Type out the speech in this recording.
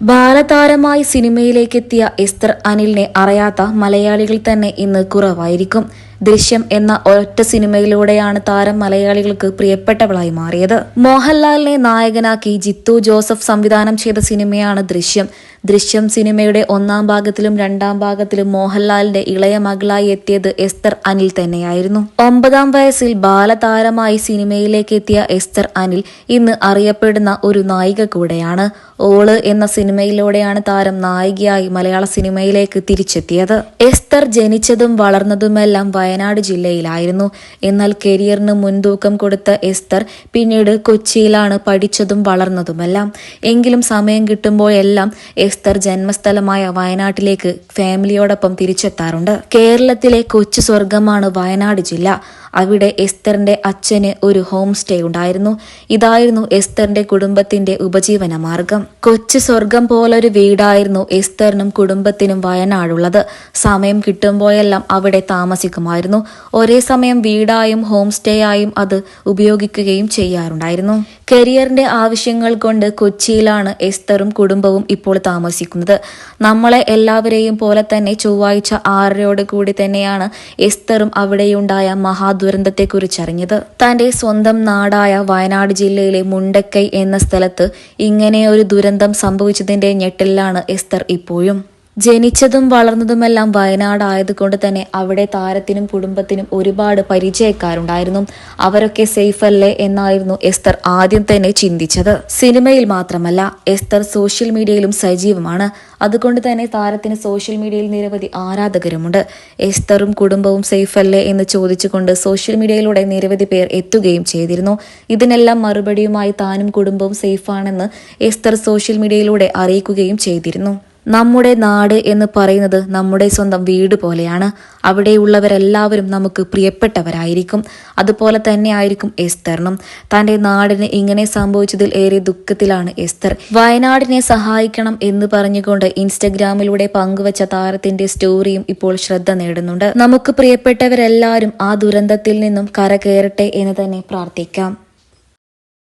ബാലതാരമായി സിനിമയിലേക്കെത്തിയ എസ്തർ അനിലിനെ അറിയാത്ത മലയാളികൾ തന്നെ ഇന്ന് കുറവായിരിക്കും. ദൃശ്യം എന്ന ഒരൊറ്റ സിനിമയിലൂടെയാണ് താരം മലയാളികൾക്ക് പ്രിയപ്പെട്ടവളായി മാറിയത്. മോഹൻലാലിനെ നായകനാക്കി ജിത്തു ജോസഫ് സംവിധാനം ചെയ്ത സിനിമയാണ് ദൃശ്യം. ദൃശ്യം സിനിമയുടെ ഒന്നാം ഭാഗത്തിലും രണ്ടാം ഭാഗത്തിലും മോഹൻലാലിന്റെ ഇളയ മകളായി എത്തിയത് എസ്തർ അനിൽ തന്നെയായിരുന്നു. ഒമ്പതാം വയസ്സിൽ ബാലതാരമായി സിനിമയിലേക്ക് എത്തിയ എസ്തർ അനിൽ ഇന്ന് അറിയപ്പെടുന്ന ഒരു നായിക കൂടെയാണ്. ഓൾ എന്ന സിനിമയിലൂടെയാണ് താരം നായികയായി മലയാള സിനിമയിലേക്ക് തിരിച്ചെത്തിയത്. എസ്തർ ജനിച്ചതും വളർന്നതുമെല്ലാം വയനാട് ജില്ലയിലായിരുന്നു. എന്നാൽ കരിയറിന് മുൻതൂക്കം കൊടുത്ത എസ്തർ പിന്നീട് കൊച്ചിയിലാണ് പഠിച്ചതും വളർന്നതുമെല്ലാം. എങ്കിലും സമയം കിട്ടുമ്പോഴെല്ലാം എസ്തർ ജന്മസ്ഥലമായ വയനാട്ടിലേക്ക് ഫാമിലിയോടൊപ്പം തിരിച്ചെത്താറുണ്ട്. കേരളത്തിലെ കൊച്ചു സ്വർഗമാണ് വയനാട് ജില്ല. അവിടെ എസ്തറിന്റെ അച്ഛന് ഒരു ഹോം സ്റ്റേ ഉണ്ടായിരുന്നു. ഇതായിരുന്നു എസ്തറിന്റെ കുടുംബത്തിന്റെ ഉപജീവന മാർഗം. കൊച്ചു സ്വർഗം പോലൊരു വീടായിരുന്നു എസ്തറിനും കുടുംബത്തിനും വയനാടുള്ളത്. സമയം കിട്ടുമ്പോഴെല്ലാം അവിടെ താമസിക്കുമായിരുന്നു. ഒരേ സമയം വീടായും ഹോം സ്റ്റേ ആയും അത് ഉപയോഗിക്കുകയും ചെയ്യാറുണ്ടായിരുന്നു. കരിയറിന്റെ ആവശ്യങ്ങൾ കൊണ്ട് കൊച്ചിയിലാണ് എസ്തറും കുടുംബവും ഇപ്പോൾ താമസിക്കുന്നത്. നമ്മളെ എല്ലാവരെയും പോലെ തന്നെ ചൊവ്വാഴ്ച ആറരയോട് കൂടി തന്നെയാണ് എസ്തറും അവിടെയുണ്ടായ മഹാദുരന്തത്തെക്കുറിച്ചറിഞ്ഞത്. തന്റെ സ്വന്തം നാടായ വയനാട് ജില്ലയിലെ മുണ്ടക്കൈ എന്ന സ്ഥലത്ത് ഇങ്ങനെ ഒരു ദുരന്തം സംഭവിച്ചതിന്റെ ഞെട്ടലിലാണ് എസ്തർ ഇപ്പോഴും. ജനിച്ചതും വളർന്നതുമെല്ലാം വയനാടായതുകൊണ്ട് തന്നെ അവിടെ താരത്തിനും കുടുംബത്തിനും ഒരുപാട് പരിചയക്കാരുണ്ടായിരുന്നു. അവരൊക്കെ സേഫ് അല്ലേ എന്നായിരുന്നു എസ്തർ ആദ്യം തന്നെ ചിന്തിച്ചത്. സിനിമയിൽ മാത്രമല്ല എസ്തർ സോഷ്യൽ മീഡിയയിലും സജീവമാണ്. അതുകൊണ്ട് തന്നെ താരത്തിന് സോഷ്യൽ മീഡിയയിൽ നിരവധി ആരാധകരുമുണ്ട്. എസ്തറും കുടുംബവും സേഫ് അല്ലേ എന്ന് ചോദിച്ചുകൊണ്ട് സോഷ്യൽ മീഡിയയിലൂടെ നിരവധി പേർ എത്തുകയും ചെയ്തിരുന്നു. ഇതിനെല്ലാം മറുപടിയുമായി താനും കുടുംബവും സേഫാണെന്ന് എസ്തർ സോഷ്യൽ മീഡിയയിലൂടെ അറിയിക്കുകയും ചെയ്തിരുന്നു. നമ്മുടെ നാട് എന്ന് പറയുന്നത് നമ്മുടെ സ്വന്തം വീട് പോലെയാണ്. അവിടെയുള്ളവരെല്ലാവരും നമുക്ക് പ്രിയപ്പെട്ടവരായിരിക്കും. അതുപോലെ തന്നെ ആയിരിക്കും എസ്തറിനും തന്റെ നാടിന് ഇങ്ങനെ സംഭവിച്ചതിൽ ഏറെ ദുഃഖത്തിലാണ് എസ്തർ. വയനാടിനെ സഹായിക്കണം എന്ന് പറഞ്ഞുകൊണ്ട് ഇൻസ്റ്റഗ്രാമിലൂടെ പങ്കുവച്ച താരത്തിന്റെ സ്റ്റോറിയും ഇപ്പോൾ ശ്രദ്ധ നേടുന്നുണ്ട്. നമുക്ക് പ്രിയപ്പെട്ടവരെല്ലാവരും ആ ദുരന്തത്തിൽ നിന്നും കരകയറട്ടെ എന്ന് തന്നെ പ്രാർത്ഥിക്കാം.